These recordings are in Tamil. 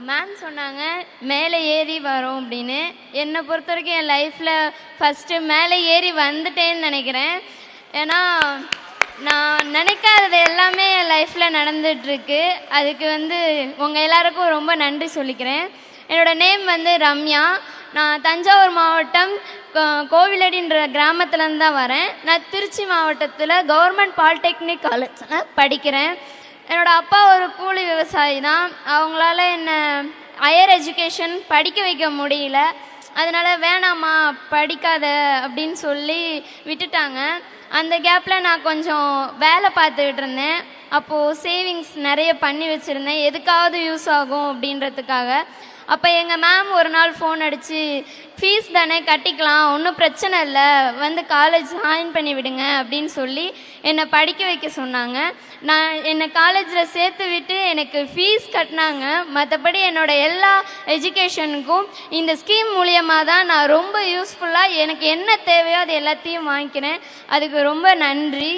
மேம் சொன்னாங்க மேலே ஏறி வரோம் அப்படின்னு. என்னை பொறுத்த வரைக்கும் என் லைஃப்பில் ஃபஸ்ட்டு மேலே ஏறி வந்துட்டேன்னு நினைக்கிறேன். ஏன்னா நான் நினைக்காதது எல்லாமே என் லைஃப்பில் நடந்துகிட்ருக்கு அதுக்கு வந்து உங்கள் எல்லாருக்கும் ரொம்ப நன்றி சொல்லிக்கிறேன். என்னோடய நேம் வந்து ரம்யா. நான் தஞ்சாவூர் மாவட்டம் கோவிலடின்ற கிராமத்துலேருந்து தான் வரேன். நான் திருச்சி மாவட்டத்தில் கவர்மெண்ட் பாலிடெக்னிக் காலேஜில் படிக்கிறேன். என்னோட அப்பா ஒரு கூலி விவசாயி தான் அவங்களால என்னை ஹையர் எஜுகேஷன் படிக்க வைக்க முடியல. அதனால வேணாம்மா படிக்காத அப்படின்னு சொல்லி விட்டுட்டாங்க. அந்த கேப்பில் நான் கொஞ்சம் வேலை பார்த்துக்கிட்டு இருந்தேன். அப்போது சேவிங்ஸ் நிறைய பண்ணி வச்சுருந்தேன். எதுக்காவது யூஸ் ஆகும் அப்படின்றதுக்காக. அப்போ எங்கள் மேம் ஒரு நாள் ஃபோன் அடித்து ஃபீஸ் தானே கட்டிக்கலாம் ஒன்றும் பிரச்சனை இல்லை வந்து காலேஜ் ஜாயின் பண்ணி விடுங்க அப்படின்னு சொல்லி என்னை படிக்க வைக்க சொன்னாங்க. நான் என்னை காலேஜில் சேர்த்து விட்டு எனக்கு ஃபீஸ் கட்டினாங்க. மற்றபடி என்னோட எல்லா எஜுகேஷனுக்கும் இந்த ஸ்கீம் மூலியமாக தான் நான் ரொம்ப யூஸ்ஃபுல்லாக எனக்கு என்ன தேவையோ அது எல்லாத்தையும் வாங்கிக்கிறேன். அதுக்கு ரொம்ப நன்றி.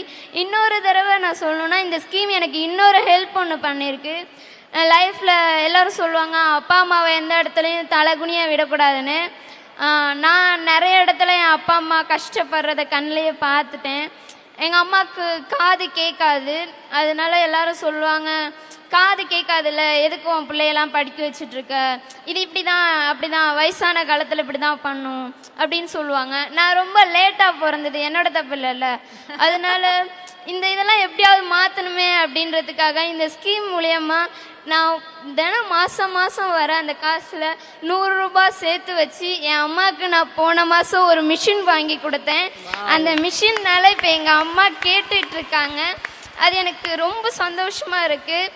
இன்னொரு தடவை நான் சொல்லணுன்னா இந்த ஸ்கீம் எனக்கு இன்னொரு ஹெல்ப் ஒன்று பண்ணியிருக்கு லைஃப்பில் எல்லோரும் சொல்லுவாங்க அப்பா அம்மாவை எந்த இடத்துலையும் தலைகுனியாக விடக்கூடாதுன்னு. நான் நிறைய இடத்துல என் அப்பா அம்மா கஷ்டப்படுறத கண்ணிலேயே பார்த்துட்டேன். எங்கள் அம்மாவுக்கு காது கேட்காது. அதனால எல்லாரும் சொல்லுவாங்க காது கேட்காதுல்ல எதுக்கு உன் பிள்ளையெல்லாம் படிக்க வச்சுட்ருக்க? இது இப்படி தான் அப்படி தான் வயசான காலத்தில் இப்படி தான் பண்ணும். அப்படின்னு சொல்லுவாங்க. நான் ரொம்ப லேட்டாக பிறந்தது என்னோட தப்பு இல்லைல்ல. அதனால இந்த இதெல்லாம் எப்படியாவது மாற்றணுமே அப்படின்றதுக்காக இந்த ஸ்கீம் மூலயமா நான் தினம் மாதம் மாதம் வர அந்த காசில் நூறுரூபா சேர்த்து வச்சு என் அம்மாவுக்கு நான் போன மாதம் ஒரு மிஷின் வாங்கி கொடுத்தேன். அந்த மிஷின்னால இப்போ எங்கள் அம்மா கேட்டுட்டு இருக்காங்க அது எனக்கு ரொம்ப சந்தோஷமாக இருக்குது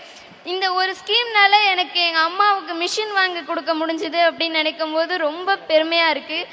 இந்த ஒரு ஸ்கீம்னால எனக்கு எங்கள் அம்மாவுக்கு மிஷின் வாங்கி கொடுக்க முடிஞ்சுது அப்படின்னு நினைக்கும் போது ரொம்ப பெருமையாக இருக்குது